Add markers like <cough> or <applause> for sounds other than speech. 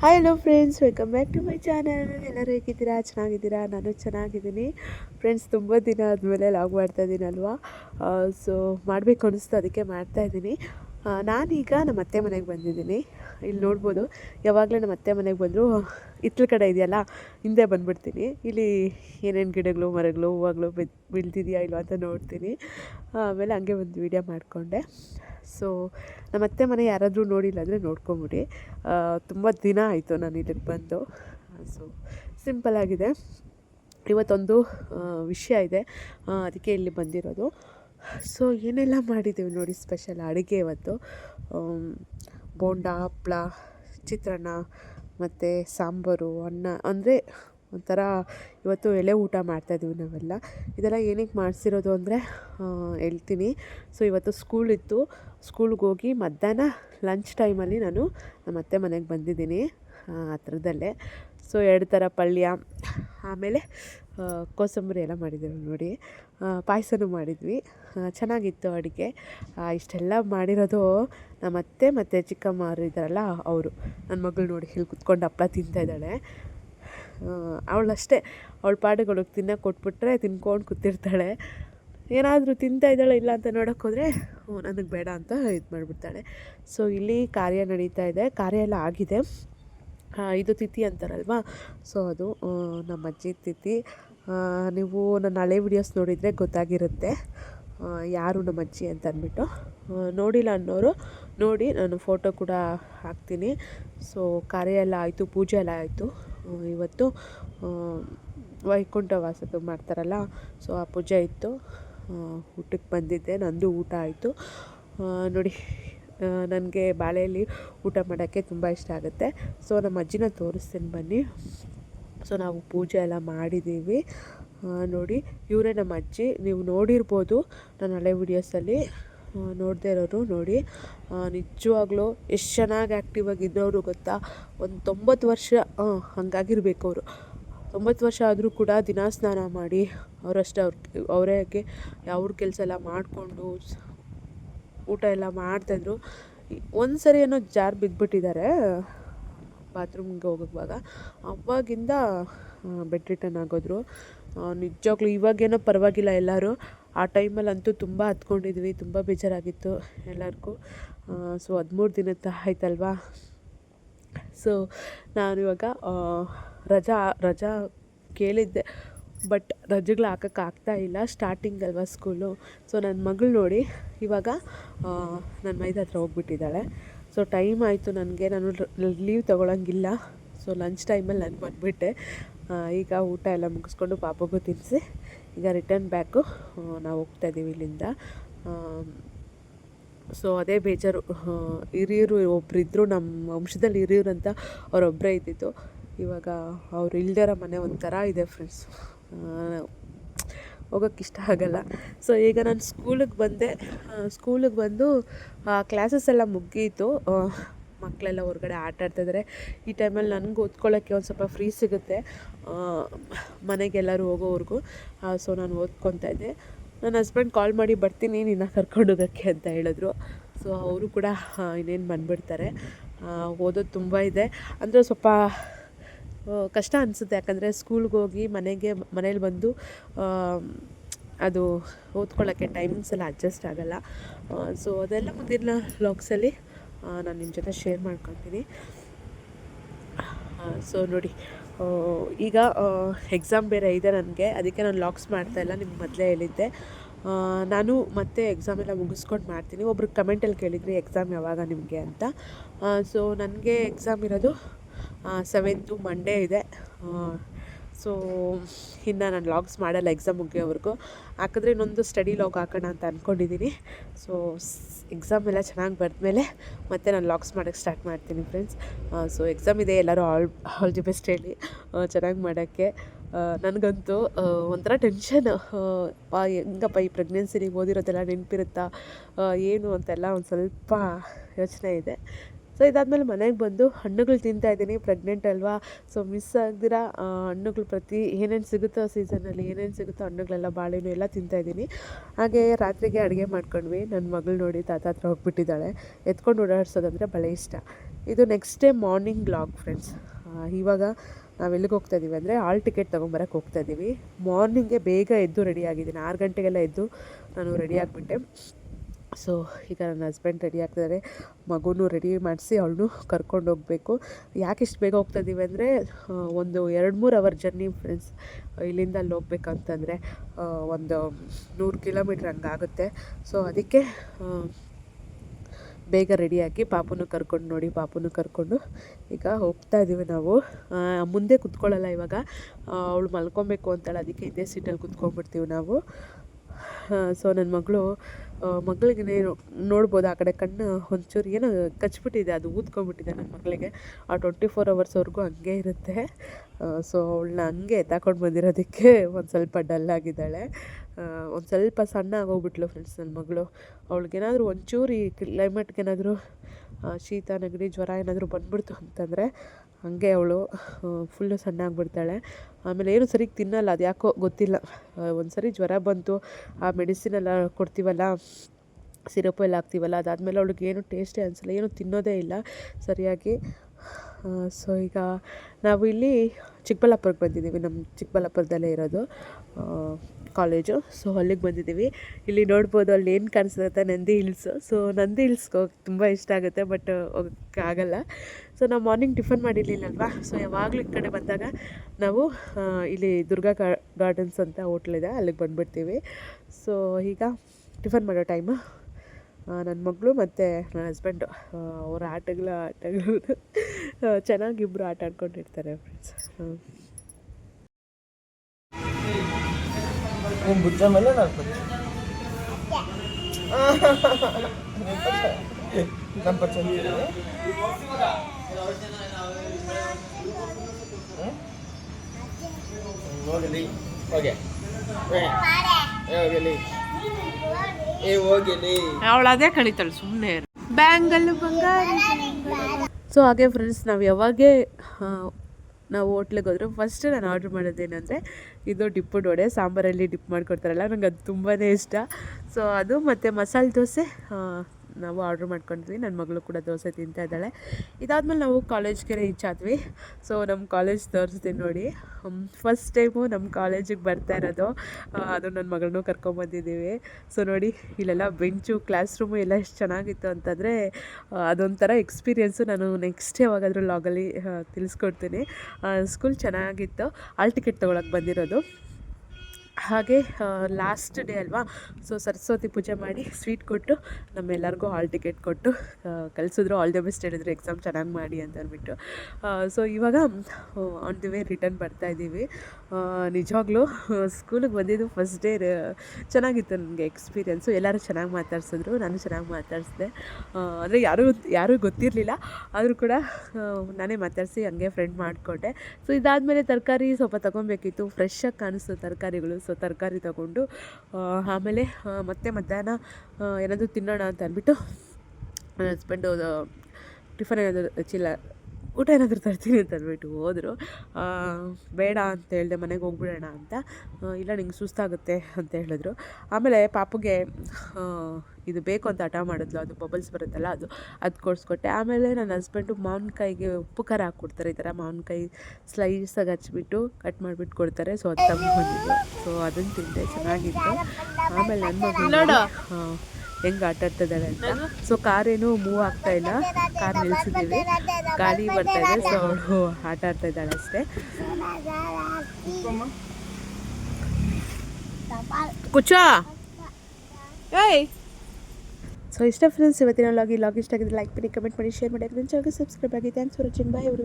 Hi hello friends welcome back to my channel ಎಲ್ಲರೂ ಹೇಗಿದ್ದೀರಾ? ಚೆನ್ನಾಗಿದ್ದೀರಾ? ನಾನು ಚೆನ್ನಾಗಿದ್ದೀನಿ. ಫ್ರೆಂಡ್ಸ್ ತುಂಬ ದಿನ ಆದಮೇಲೆ ಲಾಗ್ ಮಾಡ್ತಾ ಇದ್ದೀನಲ್ವಾ ಸೊ ಮಾಡಬೇಕು ಅನಿಸ್ತು, ಅದಕ್ಕೆ ಮಾಡ್ತಾ ಇದ್ದೀನಿ ನಾನೀಗ ನಮ್ಮ ಅತ್ತೆ ಮನೆಗೆ ಬಂದಿದ್ದೀನಿ. ಇಲ್ಲಿ ನೋಡ್ಬೋದು, ಯಾವಾಗಲೂ ನಮ್ಮ ಅತ್ತೆ ಮನೆಗೆ ಬಂದರೂ ಹಿತ್ತಲ ಕಡೆ ಇದೆಯಲ್ಲ, ಹಿಂದೆ ಬಂದುಬಿಡ್ತೀನಿ. ಇಲ್ಲಿ ಏನೇನು ಗಿಡಗಳು, ಮರಗಳು, ಹೂವಾಗಳು ಬಿದ್ದು ಬೀಳ್ತಿದೆಯಾ ಇಲ್ವಾ ಅಂತ ನೋಡ್ತೀನಿ. ಆಮೇಲೆ ಹಂಗೆ ಒಂದು ವೀಡಿಯೋ ಮಾಡಿಕೊಂಡೆ. ಸೊ, ನಮ್ಮ ಅತ್ತೆ ಮನೆ ಯಾರಾದರೂ ನೋಡಿಲ್ಲ ಅಂದರೆ ನೋಡ್ಕೊಂಬಿಡಿ. ತುಂಬ ದಿನ ಆಯಿತು ನಾನು ಇಲ್ಲಿಗೆ ಬಂದು. ಸೊ ಸಿಂಪಲ್ಲಾಗಿದೆ ಇವತ್ತೊಂದು ವಿಷಯ ಇದೆ. ಅದಕ್ಕೆ ಇಲ್ಲಿ ಬಂದಿರೋದು. ಸೊ, ಏನೆಲ್ಲ ಮಾಡಿದ್ದೀವಿ ನೋಡಿ ಸ್ಪೆಷಲ್ ಅಡುಗೆ ಇವತ್ತು. ಬೋಂಡ ಹಪ್ಪಳ ಚಿತ್ರಾನ್ನ, ಮತ್ತು ಸಾಂಬಾರು, ಅನ್ನ, ಅಂದರೆ ಒಂಥರ ಇವತ್ತು ಎಲೆ ಊಟ ಮಾಡ್ತಾಯಿದ್ದೀವಿ ನಾವೆಲ್ಲ. ಇದೆಲ್ಲ ಏನಕ್ಕೆ ಮಾಡಿಸಿರೋದು ಅಂದರೆ ಹೇಳ್ತೀನಿ. ಸೊ, ಇವತ್ತು ಸ್ಕೂಲ್ ಇತ್ತು. ಸ್ಕೂಲ್ಗೆ ಹೋಗಿ ಮಧ್ಯಾಹ್ನ ಲಂಚ್ ಟೈಮಲ್ಲಿ ನಾನು ನಮ್ಮ ಅತ್ತೆ ಮನೆಗೆ ಬಂದಿದ್ದೀನಿ ಹತ್ರದಲ್ಲೇ. ಸೊ ಎರಡು ಥರ ಪಲ್ಯ, ಆಮೇಲೆ ಕೋಸಂಬರಿ ಎಲ್ಲ ಮಾಡಿದ್ದೀವಿ ನೋಡಿ. ಪಾಯಸನೂ ಮಾಡಿದ್ವಿ. ಚೆನ್ನಾಗಿತ್ತು ಅಡುಗೆ. ಇಷ್ಟೆಲ್ಲ ಮಾಡಿರೋದು ನಮ್ಮ ಅತ್ತೆ ಮತ್ತು ಚಿಕ್ಕಮ್ಮ ಇದ್ದಾರಲ್ಲ, ಅವರು. ನನ್ನ ಮಗಳು ನೋಡಿ, ಇಲ್ಲಿ ಕುತ್ಕೊಂಡು ಹಪ್ಪಳ ತಿಂತಾಯಿದ್ದಾಳೆ ಅವಳಷ್ಟೇ. ಅವಳ ಪಾಡುಗಳಿಗೆ ತಿನ್ನೋಕೆ ಕೊಟ್ಬಿಟ್ರೆ ತಿನ್ಕೊಂಡು ಕೂತಿರ್ತಾಳೆ. ಏನಾದರೂ ತಿಂತಾ ಇದ್ದಾಳೆ ಇಲ್ಲ ಅಂತ ನೋಡೋಕೆ ಹೋದರೆ ನನಗೆ ಬೇಡ ಅಂತ ಇದು ಮಾಡಿಬಿಡ್ತಾಳೆ. ಸೊ ಇಲ್ಲಿ ಕಾರ್ಯ ನಡೀತಾ ಇದೆ. ಕಾರ್ಯ ಎಲ್ಲ ಆಗಿದೆ. ಇದು ತಿಥಿ ಅಂತಾರಲ್ವಾ? ಸೊ ಅದು ನಮ್ಮ ಅಜ್ಜಿ ತಿಥಿ. ನೀವು ನನ್ನ ಹಳೆ ವಿಡಿಯೋಸ್ ನೋಡಿದರೆ ಗೊತ್ತಾಗಿರುತ್ತೆ. ಯಾರು ನಮ್ಮ ಅಜ್ಜಿ ಅಂತ ಅಂದ್ಬಿಟ್ಟು ನೋಡಿಲ್ಲ ಅನ್ನೋರು ನೋಡಿ ನಾನು ಫೋಟೋ ಕೂಡ ಹಾಕ್ತೀನಿ. ಸೊ ಕಾರ್ಯ ಎಲ್ಲ ಆಯಿತು, ಪೂಜೆ ಎಲ್ಲ ಆಯಿತು. ಇವತ್ತು ವೈಕುಂಠ ವಾಸದ್ದು ಮಾಡ್ತಾರಲ್ಲ ಸೊ ಆ ಪೂಜೆ ಇತ್ತು. ಊಟಕ್ಕೆ ಬಂದಿದ್ದೆ, ನಂದು ಊಟ ಆಯಿತು. ನೋಡಿ ನನಗೆ ಬಾಳೆಯಲ್ಲಿ ಊಟ ಮಾಡೋಕ್ಕೆ ತುಂಬ ಇಷ್ಟ ಆಗುತ್ತೆ. ಸೊ ನಮ್ಮ ಅಜ್ಜಿನ ತೋರಿಸ್ತೀನಿ ಬನ್ನಿ. ಸೊ ನಾವು ಪೂಜೆ ಎಲ್ಲ ಮಾಡಿದ್ದೀವಿ. ನೋಡಿ, ಇವರೇ ನಮ್ಮ ಅಜ್ಜಿ. ನೀವು ನೋಡಿರ್ಬೋದು, ನನ್ನ ಹಳೆ ವೀಡಿಯೋಸಲ್ಲಿ ನೋಡದೇ ಇರೋರು ನೋಡಿ. ನಿಜವಾಗ್ಲೂ ಎಷ್ಟು ಚೆನ್ನಾಗಿ ಆ್ಯಕ್ಟಿವ್ ಆಗಿದ್ದವರು ಗೊತ್ತಾ? ಒಂದು ತೊಂಬತ್ತು ವರ್ಷ ಹಂಗಾಗಿರ್ಬೇಕು ಅವರು. ತೊಂಬತ್ತು ವರ್ಷ ಆದರೂ ಕೂಡ ದಿನ ಸ್ನಾನ ಮಾಡಿ ಅವರಷ್ಟೇ ಅವ್ರ, ಅವರೇ ಅವ್ರ ಕೆಲಸ ಎಲ್ಲ ಮಾಡಿಕೊಂಡು ಊಟ ಎಲ್ಲ ಮಾಡ್ತಾಯಿದ್ರು ಒಂದು ಸರಿ ಏನೋ ಜಾರ್ ಬಿದ್ದುಬಿಟ್ಟಿದ್ದಾರೆ ಬಾತ್ರೂಮ್ಗೆ ಹೋಗುವಾಗ ಅವಾಗಿಂದ ಬೆಡ್ ರಿಟರ್ನ್ ಆಗೋದ್ರು. ನಿಜವಾಗ್ಲೂ ಇವಾಗೇನೋ ಪರವಾಗಿಲ್ಲ ಎಲ್ಲರೂ. ಆ ಟೈಮಲ್ಲಂತೂ ತುಂಬ ಹತ್ಕೊಂಡಿದ್ವಿ, ತುಂಬ ಬೇಜಾರಾಗಿತ್ತು ಎಲ್ಲರಿಗೂ. ಸೊ ಹದಿಮೂರು ದಿನದ ಆಯ್ತಲ್ವಾ? ಸೊ ಇವಾಗ ರಜಾ ರಜಾ ಕೇಳಿದ್ದೆ. ಬಟ್ ರಜೆಗಳು ಹಾಕಕ್ಕೆ ಆಗ್ತಾ ಇಲ್ಲ ಸ್ಟಾರ್ಟಿಂಗ್ ಅಲ್ವಾ ಸ್ಕೂಲು ಸೊ ನನ್ನ ಮಗಳು ನೋಡಿ, ಇವಾಗ ನನ್ನ ಮೈದ ಹತ್ರ ಹೋಗ್ಬಿಟ್ಟಿದ್ದಾಳೆ. ಸೊ ಟೈಮ್ ಆಯಿತು ನನಗೆ, ನಾನು ಲೀವ್ ತೊಗೊಳಂಗಿಲ್ಲ. ಸೊ ಲಂಚ್ ಟೈಮಲ್ಲಿ ನಾನು ಬಂದುಬಿಟ್ಟೆ. ಈಗ ಊಟ ಎಲ್ಲ ಮುಗಿಸ್ಕೊಂಡು ಪಾಪಗೂ ತಿನ್ನಿಸಿ. ಈಗ ರಿಟರ್ನ್ ಬ್ಯಾಕು ನಾವು ಹೋಗ್ತಾ ಇದ್ದೀವಿ ಇಲ್ಲಿಂದ. ಸೊ ಅದೇ ಬೇಜಾರು ಹಿರಿಯರು ಒಬ್ಬರಿದ್ದರು ನಮ್ಮ ವಂಶದಲ್ಲಿ ಹಿರಿಯರು ಅಂತ ಅವರೊಬ್ಬರೇ ಇದ್ದಿದ್ದು. ಇವಾಗ ಅವ್ರು ಇಲ್ದಿರೋ ಮನೆ ಒಂಥರ ಇದೆ ಫ್ರೆಂಡ್ಸ್ ಹೋಗೋಕ್ಕೆ ಇಷ್ಟ ಆಗಲ್ಲ. ಸೊ ಈಗ ನಾನು ಸ್ಕೂಲಿಗೆ ಬಂದೆ. ಸ್ಕೂಲಿಗೆ ಬಂದು ಕ್ಲಾಸಸ್ ಎಲ್ಲ ಮುಗೀತು. ಮಕ್ಕಳೆಲ್ಲ ಹೊರಗಡೆ ಆಟ ಆಡ್ತಾಯಿದ್ದಾರೆ ಈ ಟೈಮಲ್ಲಿ ನನಗೆ ಓದ್ಕೊಳ್ಳೋಕ್ಕೆ ಒಂದು ಸ್ವಲ್ಪ ಫ್ರೀ ಸಿಗುತ್ತೆ. ಮನೆಗೆಲ್ಲರೂ ಹೋಗೋವರೆಗೂ. ಸೊ ನಾನು ಓದ್ಕೊತಾ ಇದ್ದೆ. ನನ್ನ ಹಸ್ಬೆಂಡ್ ಕಾಲ್ ಮಾಡಿ ಬರ್ತೀನಿ, ನಿನ್ನ ಕರ್ಕೊಂಡೋಗೋಕ್ಕೆ ಅಂತ ಹೇಳಿದ್ರು. ಸೊ ಅವರು ಕೂಡ ಇನ್ನೇನು ಬಂದುಬಿಡ್ತಾರೆ. ಓದೋದು ತುಂಬ ಇದೆ. ಅಂದರೆ ಸ್ವಲ್ಪ ಕಷ್ಟ ಅನಿಸುತ್ತೆ. ಯಾಕಂದರೆ ಸ್ಕೂಲ್ಗೆ ಹೋಗಿ ಮನೆಗೆ, ಮನೇಲಿ ಬಂದು ಅದು ಓದ್ಕೊಳ್ಳೋಕ್ಕೆ ಟೈಮಿಂಗ್ಸ್ ಎಲ್ಲ ಅಡ್ಜಸ್ಟ್ ಆಗೋಲ್ಲ. ಸೊ ಅದೆಲ್ಲ ಮುಂದಿನ ವ್ಲಾಗ್ಸಲ್ಲಿ ನಾನು ನಿಮ್ಮ ಜೊತೆ ಶೇರ್ ಮಾಡ್ಕೊತೀನಿ. ಸೊ ನೋಡಿ ಈಗ ಎಕ್ಸಾಮ್ ಬೇರೆ ಇದೆ ನನಗೆ, ಅದಕ್ಕೆ ನಾನು ಲಾಕ್ಸ್ ಮಾಡ್ತಾಯಿಲ್ಲ ನಿಮ್ಗೆ ಮೊದಲೇ ಹೇಳಿದ್ದೆ. ನಾನು ಮತ್ತೆ ಎಕ್ಸಾಮ್ ಎಲ್ಲ ಮುಗಿಸ್ಕೊಂಡು ಮಾಡ್ತೀನಿ. ಒಬ್ರು ಕಮೆಂಟಲ್ಲಿ ಕೇಳಿದ್ರಿ ಎಕ್ಸಾಮ್ ಯಾವಾಗ ನಿಮಗೆ ಅಂತ. ಸೊ ನನಗೆ ಎಕ್ಸಾಮ್ ಇರೋದು ಸೆವೆಂತು ಮಂಡೇ ಇದೆ. ಸೊ ಇನ್ನು ನಾನು ಲಾಗ್ಸ್ ಮಾಡಲ್ಲ ಎಕ್ಸಾಮ್ ಮುಗಿಯೋವರೆಗೂ. ಹಾಕಿದ್ರೆ ಇನ್ನೊಂದು ಸ್ಟಡಿ ಲಾಗ್ ಹಾಕೋಣ ಅಂತ ಅಂದ್ಕೊಂಡಿದ್ದೀನಿ ಸೊ ಎಕ್ಸಾಮ್ ಎಲ್ಲ ಚೆನ್ನಾಗಿ ಬರೆದ್ಮೇಲೆ ಮತ್ತೆ ನಾನು ಲಾಗ್ಸ್ ಮಾಡೋಕ್ಕೆ ಸ್ಟಾರ್ಟ್ ಮಾಡ್ತೀನಿ ಫ್ರೆಂಡ್ಸ್ ಸೊ ಎಕ್ಸಾಮ್ ಇದೆ, ಎಲ್ಲರೂ ಆಲ್ ಆಲ್ ದಿ ಬೆಸ್ಟ್ ಹೇಳಿ. ಚೆನ್ನಾಗಿ ಮಾಡೋಕ್ಕೆ. ನನಗಂತೂ ಒಂಥರ ಟೆನ್ಷನ್ ಹೆಂಗಪ್ಪ ಈ ಪ್ರೆಗ್ನೆನ್ಸಿನಿಗೆ ಓದಿರೋದೆಲ್ಲ ನೆನಪಿರುತ್ತಾ? ಏನು ಅಂತೆಲ್ಲ ಒಂದು ಸ್ವಲ್ಪ ಯೋಚನೆ ಇದೆ. ಸೊ ಇದಾದಮೇಲೆ ಮನೆಗೆ ಬಂದು ಹಣ್ಣುಗಳು ತಿಂತಾ ಇದ್ದೀನಿ. ಪ್ರೆಗ್ನೆಂಟ್ ಅಲ್ವಾ? ಸೊ ಮಿಸ್ ಆಗದಿರ ಹಣ್ಣುಗಳು ಪ್ರತಿ ಏನೇನು ಸಿಗುತ್ತೋ ಸೀಸನಲ್ಲಿ ಏನೇನು ಸಿಗುತ್ತೋ ಹಣ್ಣುಗಳೆಲ್ಲ, ಬಾಳೆಹಣ್ಣು ಎಲ್ಲ ತಿಂತಾ ಇದ್ದೀನಿ. ಹಾಗೆ ರಾತ್ರಿಗೆ ಅಡುಗೆ ಮಾಡ್ಕೊಂಡ್ವಿ. ನನ್ನ ಮಗಳು ನೋಡಿ ತಾತ ಹತ್ರ ಹೋಗ್ಬಿಟ್ಟಿದ್ದಾಳೆ. ಎತ್ಕೊಂಡು ಓಡಾಡ್ಸೋದಂದರೆ ಬಳೆ ಇಷ್ಟ. ಇದು next day morning blog friends ಇವಾಗ ನಾವು ಎಲ್ಲಿಗೆ ಹೋಗ್ತಾ ಇದ್ದೀವಿ ಅಂದರೆ ಆಲ್ ಟಿಕೆಟ್ ತೊಗೊಂಬರಕ್ಕೆ ಹೋಗ್ತಾ ಇದ್ದೀವಿ ಮಾರ್ನಿಂಗೆ ಬೇಗ ಎದ್ದು ರೆಡಿ ಆಗಿದ್ದೀನಿ. ಆರು ಗಂಟೆಗೆಲ್ಲ ಎದ್ದು ನಾನು ರೆಡಿ ಆಗಿಬಿಟ್ಟೆ. ಸೊ, ಈಗ ನನ್ನ ಹಸ್ಬೆಂಡ್ ರೆಡಿ ಆಗ್ತಿದ್ದಾರೆ ಮಗುನೂ ರೆಡಿ ಮಾಡಿಸಿ ಅವಳನ್ನು ಕರ್ಕೊಂಡು ಹೋಗಬೇಕು. ಯಾಕೆ ಇಷ್ಟು ಬೇಗ ಹೋಗ್ತಾ ಇದ್ದೀವಿ ಅಂದರೆ ಒಂದು ಎರಡು ಮೂರು ಅವರ್ ಜರ್ನಿ ಫ್ರೆಂಡ್ಸ್ ಇಲ್ಲಿಂದ ಅಲ್ಲಿ ಹೋಗ್ಬೇಕಂತಂದರೆ ಒಂದು ನೂರು ಕಿಲೋಮೀಟ್ರ್ ಹಂಗಾಗುತ್ತೆ. ಸೊ ಅದಕ್ಕೆ ಬೇಗ ರೆಡಿಯಾಗಿ ಪಾಪುನು ಕರ್ಕೊಂಡು ನೋಡಿ, ಪಾಪುನು ಕರ್ಕೊಂಡು ಈಗ ಹೋಗ್ತಾ ಇದ್ದೀವಿ ನಾವು. ಮುಂದೆ ಕುತ್ಕೊಳ್ಳಲ್ಲ ಇವಾಗ. ಅವಳು ಮಲ್ಕೊಬೇಕು ಅಂತಾಳೆ ಅದಕ್ಕೆ ಇದೇ ಸೀಟಲ್ಲಿ ಕುತ್ಕೊಂಡ್ಬಿಡ್ತೀವಿ ನಾವು. ಸೊ ನನ್ನ ಮಗಳು ಮಗಳಿಗೆ ನೋಡ್ಬೋದು, ಆ ಕಡೆ ಕಣ್ಣು ಒಂಚೂರು ಏನೋ ಕಚ್ಬಿಟ್ಟಿದೆ, ಅದು ಊದ್ಕೊಂಡ್ಬಿಟ್ಟಿದೆ ನನ್ನ ಮಗಳಿಗೆ. ಆ ಟ್ವೆಂಟಿ ಫೋರ್ ಅವರ್ಸ್ವರೆಗೂ ಹಂಗೆ ಇರುತ್ತೆ. ಸೊ ಅವಳನ್ನ ಹಂಗೆ ತಗೊಂಡು ಬಂದಿರೋದಕ್ಕೆ ಒಂದು ಸ್ವಲ್ಪ ಡಲ್ ಆಗಿದ್ದಾಳೆ. ಒಂದು ಸ್ವಲ್ಪ ಸಣ್ಣ ಆಗೋಗ್ಬಿಟ್ಲು ಫ್ರೆಂಡ್ಸ್ ನನ್ನ ಮಗಳು. ಅವಳಿಗೇನಾದರೂ ಒಂಚೂರು ಈ ಕ್ಲೈಮೇಟ್ಗೇನಾದರೂ ಶೀತ, ನೆಗಡಿ, ಜ್ವರ ಏನಾದರೂ ಬಂದ್ಬಿಡ್ತು ಅಂತಂದರೆ ಹಾಗೆ ಅವಳು ಫುಲ್ಲು ಸಣ್ಣ ಆಗಿಬಿಡ್ತಾಳೆ ಆಮೇಲೆ ಏನು ಸರಿಗೆ ತಿನ್ನಲ್ಲ, ಅದು ಯಾಕೋ ಗೊತ್ತಿಲ್ಲ. ಒಂದು ಸರಿ ಜ್ವರ ಬಂತು, ಆ ಮೆಡಿಸಿನ್ ಎಲ್ಲ ಕೊಡ್ತೀವಲ್ಲ ಸಿರಪ್ ಎಲ್ಲ ಹಾಕ್ತೀವಲ್ಲ, ಅದಾದಮೇಲೆ ಅವಳಿಗೆ ಏನು ಟೇಸ್ಟೇ ಅನಿಸಲ್ಲ, ಏನು ತಿನ್ನೋದೇ ಇಲ್ಲ ಸರಿಯಾಗಿ. ಸೊ ಈಗ ನಾವು ಇಲ್ಲಿ ಚಿಕ್ಕಬಳ್ಳಾಪುರಕ್ಕೆ ಬಂದಿದ್ದೀವಿ ನಮ್ಮ ಚಿಕ್ಕಬಳ್ಳಾಪುರದಲ್ಲೇ ಇರೋದು. ಕಾಲೇಜು ಸೊ ಅಲ್ಲಿಗೆ ಬಂದಿದ್ದೀವಿ. ಇಲ್ಲಿ ನೋಡ್ಬೋದು ಅಲ್ಲಿ ಏನು ಕಾಣಿಸುತ್ತೆ ನಂದಿ ಹಿಲ್ಸು ಸೊ ನಂದಿ ಹಿಲ್ಸ್ಗೆ ಹೋಗಿ ತುಂಬ ಇಷ್ಟ ಆಗುತ್ತೆ ಬಟ್ ಹೋಗೋಕ್ಕೆ ಆಗಲ್ಲ. ಸೊ ನಾವು ಮಾರ್ನಿಂಗ್ ಟಿಫನ್ ಮಾಡಿರಲಿಲ್ಲಲ್ವಾ? ಸೊ ಯಾವಾಗಲೂ ಈ ಕಡೆ ಬಂದಾಗ ನಾವು ಇಲ್ಲಿ ದುರ್ಗಾ ಗಾರ್ಡನ್ಸ್ ಅಂತ ಹೋಟ್ಲಿದೆ ಅಲ್ಲಿಗೆ ಬಂದುಬಿಡ್ತೀವಿ. ಸೊ ಈಗ ಟಿಫನ್ ಮಾಡೋ ಟೈಮು ನನ್ನ ಮಗಳು ಮತ್ತು ನನ್ನ ಹಸ್ಬೆಂಡು ಅವ್ರ ಆಟಗಳ ಆಟಗಳು. <laughs> ಚೆನ್ನಾಗಿ ಇಬ್ಬರು ಆಟ ಆಡ್ಕೊಂಡಿರ್ತಾರೆ ಫ್ರೆಂಡ್ಸ್ ನೀನು ಬುಜ್ಜ ಮೇಲೆ ನಾನು ಬುಜ್ಜ ನಮ್ಮ ಪಚ್ಚ ಹೋಗಲಿ ಹೋಗೆ. ಹೋಗಲಿ. ಏ ಹೋಗಲಿ. ಅವಳು ಅದೇ ಕಳಿತಾಳೆ ಸುಮ್ಮನೆ ಬ್ಯಾಂಗಲ್ ಬಂಗಾರ. ಸೊ ಹಾಗೆ ಫ್ರೆಂಡ್ಸ್ ನಾವು ಯಾವಾಗೇ ನಾವು ಹೋಟ್ಲಿಗೆ ಹೋದ್ರೆ ಫಸ್ಟ್ ನಾನು ಆರ್ಡ್ರ್ ಮಾಡೋದೇನೆಂದರೆ ಇದು ಡಿಪ್ಪು ವಡೆ, ಸಾಂಬಾರಲ್ಲಿ ಡಿಪ್ ಮಾಡಿಕೊಡ್ತಾರಲ್ಲ ನಂಗೆ ಅದು ತುಂಬಾ ಇಷ್ಟ. ಸೊ ಅದು ಮತ್ತು ಮಸಾಲೆ ದೋಸೆ ನಾವು ಆರ್ಡ್ರ್ ಮಾಡ್ಕೊಂಡಿದ್ವಿ. ನನ್ನ ಮಗಳು ಕೂಡ ದೋಸೆ ತಿಂತಾ ಇದ್ದಾಳೆ. ಇದಾದ್ಮೇಲೆ ನಾವು ಕಾಲೇಜ್ಗೆ ರೀಚ್ ಆದ್ವಿ ಸೊ ನಮ್ಮ ಕಾಲೇಜ್ ತೋರಿಸ್ತೀನಿ ನೋಡಿ. ಫಸ್ಟ್ ಟೈಮು ನಮ್ಮ ಕಾಲೇಜಿಗೆ ಬರ್ತಾ ಇರೋದು. ಅದು ನನ್ನ ಮಗಳನ್ನೂ ಕರ್ಕೊಂಬಂದಿದ್ದೀವಿ ಸೊ ನೋಡಿ, ಇಲ್ಲೆಲ್ಲ ಬೆಂಚು ಕ್ಲಾಸ್ ರೂಮು ಎಲ್ಲ ಎಷ್ಟು ಚೆನ್ನಾಗಿತ್ತು ಅಂತಂದರೆ ಅದೊಂಥರ ಎಕ್ಸ್ಪೀರಿಯೆನ್ಸು ನಾನು ನೆಕ್ಸ್ಟ್ ಯಾವಾಗಾದರೂ ಲಾಗಲ್ಲಿ ತಿಳಿಸ್ಕೊಡ್ತೀನಿ. ಸ್ಕೂಲ್ ಚೆನ್ನಾಗಿತ್ತು. ಆಲ್ ಟಿಕೆಟ್ ತೊಗೊಳಕ್ಕೆ ಬಂದಿರೋದು. ಹಾಗೆ ಲಾಸ್ಟ್ ಡೇ ಅಲ್ವಾ? ಸೊ ಸರಸ್ವತಿ ಪೂಜೆ ಮಾಡಿ ಸ್ವೀಟ್ ಕೊಟ್ಟು ನಮ್ಮೆಲ್ಲರಿಗೂ ಹಾಲ್ ಟಿಕೆಟ್ ಕೊಟ್ಟು ಕಲಿಸಿದ್ರು ಆಲ್ ದ ಬೆಸ್ಟ್ ಹೇಳಿದ್ರು ಎಕ್ಸಾಮ್ ಚೆನ್ನಾಗಿ ಮಾಡಿ ಅಂತ ಅಂದ್ಬಿಟ್ಟು. ಸೊ ಇವಾಗ ಆನ್ ದಿ ವೇ ರಿಟರ್ನ್ ಬರ್ತಾ ಇದ್ದೀವಿ. ನಿಜವಾಗ್ಲೂ ಸ್ಕೂಲಿಗೆ ಬಂದಿದ್ದು ಫಸ್ಟ್ ಡೇ ಚೆನ್ನಾಗಿತ್ತು ನನಗೆ ಎಕ್ಸ್ಪೀರಿಯೆನ್ಸು ಎಲ್ಲರೂ ಚೆನ್ನಾಗಿ ಮಾತಾಡ್ಸಿದ್ರು, ನಾನು ಚೆನ್ನಾಗಿ ಮಾತಾಡಿಸಿದೆ. ಅಂದರೆ ಯಾರೂ ಯಾರೂ ಗೊತ್ತಿರಲಿಲ್ಲ. ಆದರೂ ಕೂಡ ನಾನೇ ಮಾತಾಡಿಸಿ ಹಂಗೆ ಫ್ರೆಂಡ್ ಮಾಡಿಕೊಂಡೆ. ಸೊ ಇದಾದಮೇಲೆ ತರಕಾರಿ ಸ್ವಲ್ಪ ತೊಗೊಬೇಕಿತ್ತು. ಫ್ರೆಶ್ಶಾಗಿ ಕಾಣಿಸ್ತು ತರಕಾರಿಗಳು. ಸೊ ತರಕಾರಿ ತೊಗೊಂಡು ಆಮೇಲೆ ಮತ್ತೆ ಮಧ್ಯಾಹ್ನ ಏನಾದರೂ ತಿನ್ನೋಣ ಅಂತ ಅಂದ್ಬಿಟ್ಟು ನನ್ನ ಹಸ್ಬೆಂಡು ಟಿಫನ್ ಏನಾದರೂ ಚಿಲ್ಲ ಊಟ ಏನಾದರೂ ತರ್ತೀನಿ ಅಂತ ಅಂದ್ಬಿಟ್ಟು ಹೋದರು. ಬೇಡ ಅಂತ ಹೇಳಿದೆ ಮನೆಗೆ ಹೋಗ್ಬಿಡೋಣ ಅಂತ. ಇಲ್ಲ ನಿಂಗೆ ಸುಸ್ತಾಗುತ್ತೆ ಅಂತ ಹೇಳಿದ್ರು. ಆಮೇಲೆ ಪಾಪುಗೆ ಇದು ಬೇಕು ಅಂತ ಹಠ ಮಾಡಿದ್ಲು. ಅದು ಬಬಲ್ಸ್ ಬರುತ್ತಲ್ಲ ಅದು ಅದು ಕೊಡಿಸ್ಕೊಟ್ಟೆ. ಆಮೇಲೆ ನನ್ನ ಹಸ್ಬೆಂಡು ಮಾವಿನಕಾಯಿಗೆ ಉಪ್ಪು ಖಾರ ಹಾಕ್ಕೊಡ್ತಾರೆ. ಈ ಥರ ಮಾವಿನಕಾಯಿ ಸ್ಲೈಸಾಗಿ ಹಚ್ಬಿಟ್ಟು ಕಟ್ ಮಾಡಿಬಿಟ್ಟು ಕೊಡ್ತಾರೆ. ಸೊ ಅದು ತಗೊಂಡ್ಬಂದಿದ್ದು ಸೊ ಅದನ್ನು ತಿಂದೆ. ಚೆನ್ನಾಗಿತ್ತು. ಆಮೇಲೆ ನನ್ನ ಮಗು ಹೆಂಗೆ ಆಟ ಆಡ್ತಿದ್ದಾಳೆ ಅಂತ. ಸೊ ಏನು ಮೂವ್ ಆಗ್ತಾ ಇಲ್ಲ. ಕಾರ್ ನಿಲ್ಸಿದ್ದೀವಿ ಗಾಳಿ ಬರ್ತಾ ಇದೆ. ಸೊ ಅವಳು ಆಟ ಆಡ್ತಾ ಇದ್ದಾಳೆ ಅಷ್ಟೇ. ಕುಚ್ಚ! ಏಯ್! ಸೊ ಇಷ್ಟ ಫ್ರೆಂಡ್ಸ್ ಇವತ್ತಿನ ಲಾಗಿ ಲಾಗ್ ಇಷ್ಟ ಆಗಿದ್ರೆ ಲೈಕ್ ಮಾಡಿ ಕಮೆಂಟ್ ಮಾಡಿ ಶೇರ್ ಮಾಡಿ ಅದನ್ನ ಸಬ್ಸ್ಕ್ರೈಬ್ ಆಗಿ. Thanks for watching bye every